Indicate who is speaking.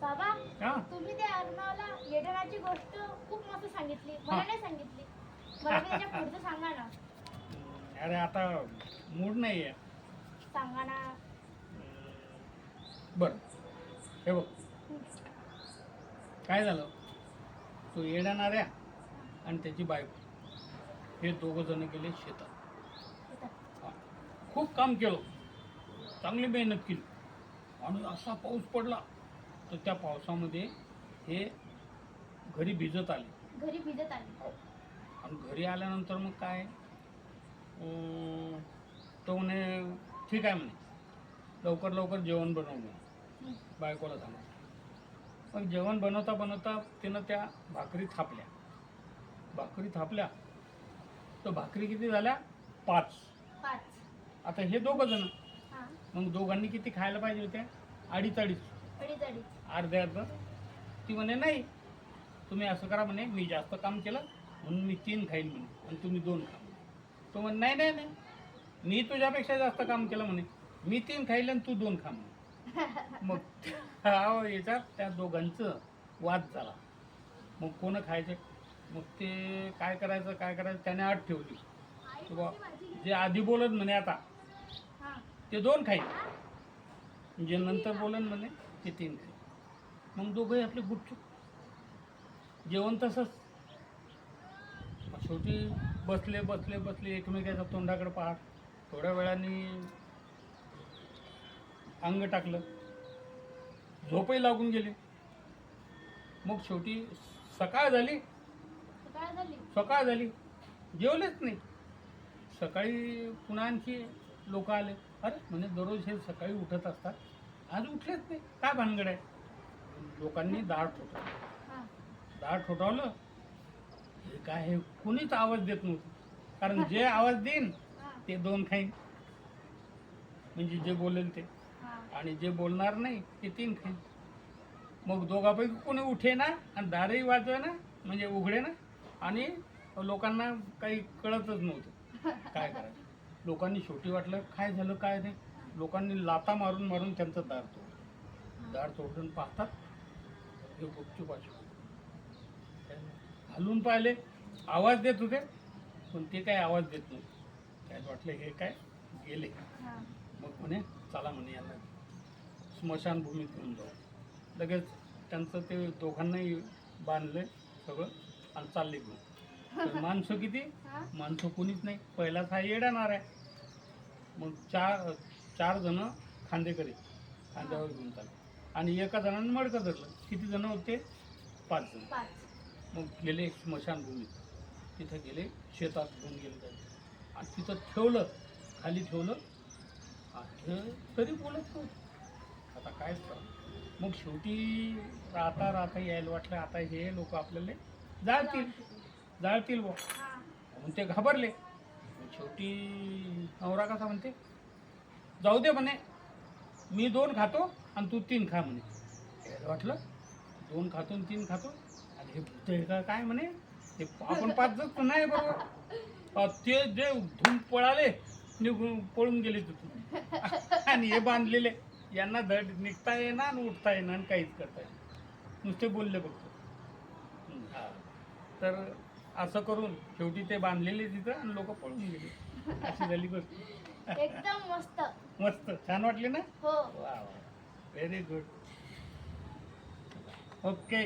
Speaker 1: बाबा
Speaker 2: हा?
Speaker 1: तुम्ही त्या अर्णवला येडणाची गोष्ट खूप मस्त सांगितली. मला
Speaker 2: हा.
Speaker 1: नाही सांगितली. मला बी त्याच्या पुढचं सांगा ना.
Speaker 2: अरे आता मूड नाही आहे
Speaker 1: सांगा ना.
Speaker 2: बरं. हे बघ. काय झालं? तो येणाऱ्या आणि त्याची बायको. हे दोघं जण गेले शेतात. हा. खूप काम केलं. चांगली मेहनत केली. आणि असा पाऊस पडला. तर त्या पावसामध्ये हे घरी भिजत आले.
Speaker 1: घरी भिजत आली.
Speaker 2: आणि घरी आल्यानंतर मग काय? तो म्हणे ठीक आहे म्हणे. लवकर लवकर जेवण बनव म्हणे.
Speaker 1: हं.
Speaker 2: बायकोला सांगा मग जेवण बनवता बनवता तिनं त्या भाकरी थापल्या. भाकरी थापल्या. तर भाकरी किती झाल्या? पाच.
Speaker 1: पाच.
Speaker 2: आता हे दोघं जण. मग दोघांनी किती खायला पाहिजे होत्या? अडीच अडीच.
Speaker 1: अडीच अडीच
Speaker 2: अर्ध्या अर्ध ती म्हणे नाही तुम्ही असं करा म्हणे मी जास्त काम केलं म्हणून मी तीन खाईन म्हणे आणि तुम्ही दोन खा म्हणे. तो म्हणे नाही नाही नाही मी तुझ्यापेक्षा जास्त काम केलं म्हणे मी तीन खाईल आणि तू दोन खा म्हणे. मग याच्यात त्या दोघांचं वाद झाला. मग कोण खायचे? मग ते काय करायचं काय करायचं त्याने आठ ठेवली. जे आधी बोलत म्हणे आता ते दोन खाईल जे नंतर बोलन म्हणे ते तीन खाईल मग दोघंही आपले गुपचूप जेवण तसंच. शेवटी बसले बसले बसले एकमेकाच्या तोंडाकडे पाहत थोड्या वेळाने अंग टाकलं. झोपही लागून गेली. मग शेवटी सकाळ झाली. सकाळ झाली. जेवलेच नाही. सकाळी पुन्हा आणखी लोक आले. अरे म्हणे दररोज हे सकाळी उठत असतात. आज उठलेच नाही. काय भानगड आहे? लोकांनी दार ठोठावलं.
Speaker 1: हा.
Speaker 2: दार ठोठावलं. हे काय हे कुणीच आवाज देत नव्हतं. कारण जे आवाज देईन ते दोन खाईन. म्हणजे जे बोलेल ते. आणि जे बोलणार नाही ते तीन खाईन. मग दोघापैकी कोणी उठे ना आणि दारही वाजवे ना म्हणजे उघडे ना आणि लोकांना काही कळतच नव्हतं. काय करायचं? लोकांनी शेवटी वाटलं काय झालं काय नाही. लोकांनी लाता मारून मारून त्यांचं दार तोडलं. दार तोडून पाहतात हे गुपचूप असे हलून पाहिले आवाज देत होते पण ते काय आवाज देत नव्हते. काय वाटलं हे काय? गेले. मग म्हणे चला म्हणे यांना स्मशानभूमीत घेऊन जाऊ. लगेच त्यांचं ते दोघांनाही बांधलं सगळं आणि चालले घेऊन. माणसं किती?
Speaker 1: हा.
Speaker 2: माणसं कोणीच नाही. पहिलाच हा येणार आहे. मग चार चार जण खांदेकरी खांद्यावर घेऊन चालले. आणि एका जणानं मडकं धरलं. किती जण होते? पाच जण.
Speaker 1: पाच.
Speaker 2: मग गेले स्मशानभूमीत तिथं गेले शेतात घेऊन गेले त्याने आणि तिथं ठेवलं खाली ठेवलं. आणि तरी बोलत नव्हतं. आता काय करा? मग शेवटी राहता राहता यायला वाटलं आता हे लोक आपल्याला जाळतील. जाळतील
Speaker 1: हा.
Speaker 2: म्हणून ते घाबरले. शेवटी नवरा कसा म्हणते? जाऊ दे म्हणे. मी दोन खातो आणि तू तीन खा म्हणे. यायला वाटलं? दोन खातो आणि तीन खातो? आणि हे भूत आहे का? काय म्हणे? ते आपण पाच जण नाही बरोबर. ते जे धूम पळाले निघून पळून गेले तिथून. आणि हे बांधलेले यांना धड निघता येणार आणि उठता येणार आणि काहीच करता येणार नुसते बोलले बघतो तर असं करून शेवटी ते बांधलेले तिथं आणि लोक पळून गेले. अशी झाली गोष्ट.
Speaker 1: एकदम मस्त.
Speaker 2: मस्त. छान वाटली ना?
Speaker 1: हो.
Speaker 2: Very good okay